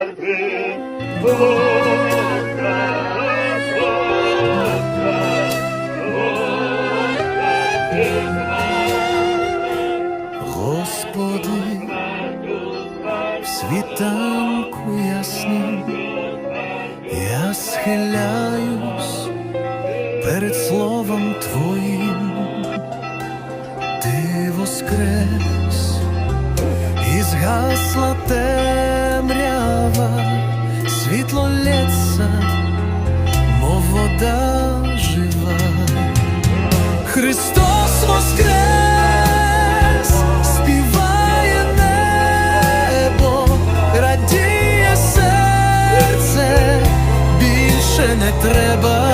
Господи, в світанку яснім я схиляюсь перед словом Твоїм, Ти воскрес і згасла темрява, світло лється, мов вода жива. Христос воскрес, співає небо, радіє серце, більше не треба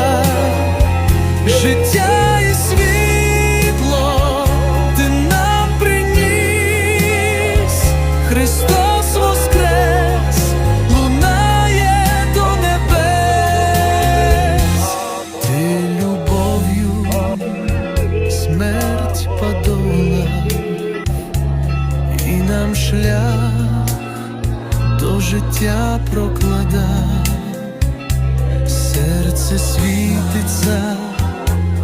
подолав, і нам шлях до життя прокладав, серце світиться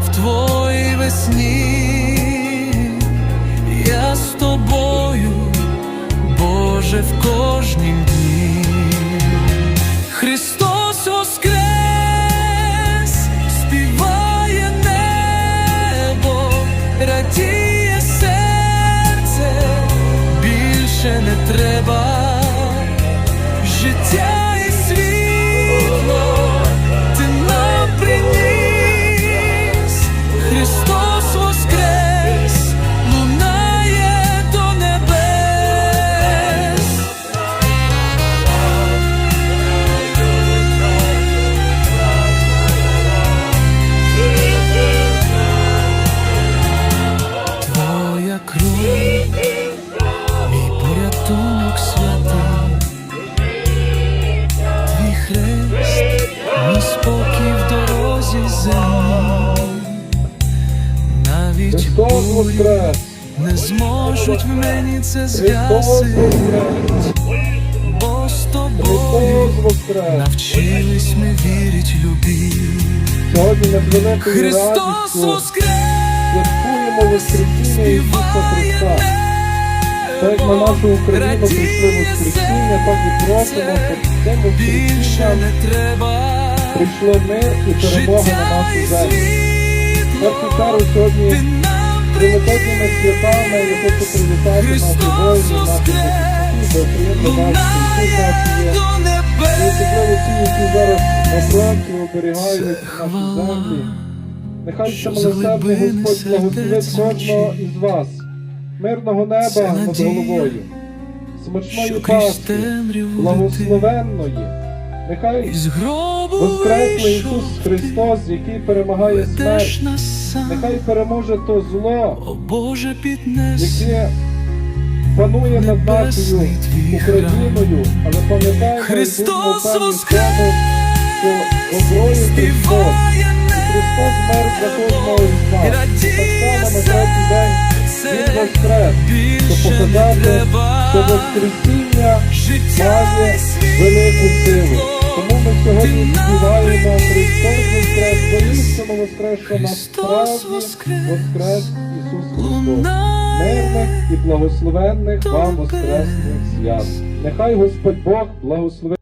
в твоїй весні, я з тобою, Боже, в кожнім дні. Христос радіє серце, більше не треба. Життя Христос воскрес! не зможуть в мені це воскрес! бо з тобою навчились ми вірить любі. Христос воскрес! святкуємо Воскресіння Ісуса Христа. Так як на нашу Україну прийшли Воскресіння, так і просимо, щоб не треба прийшло мир і перемога на нашу і землю. світло. Першу сьогодні Великодніми святами я хочу привітати наші воїни, воскрес! захисників, бо приємно бачити, наші є. І особливо ті, які зараз на фронті оберігають наші землі. Нехай милосердний Господь благословить кожного із вас. Мирного неба над головою, смачної Пасхи, благословенної. Нехай вийшов, Ісус Христос, який перемагає смерть. Нехай переможе то зло, яке панує над нашою Україною, але пам'ятаємо, Христос воскрес! доброю Христос. Христос мер для кожного із нас. Так само на третій день Він воскрес, щоб показати, що Воскресіння має велику силу. Сьогодні співаємо. Христос Воскрес, воістину Воскрес, що Христос насправді. Воскрес Ісус Христос. Мирних і благословенних вам Воскресних свят. Нехай Господь Бог благословить.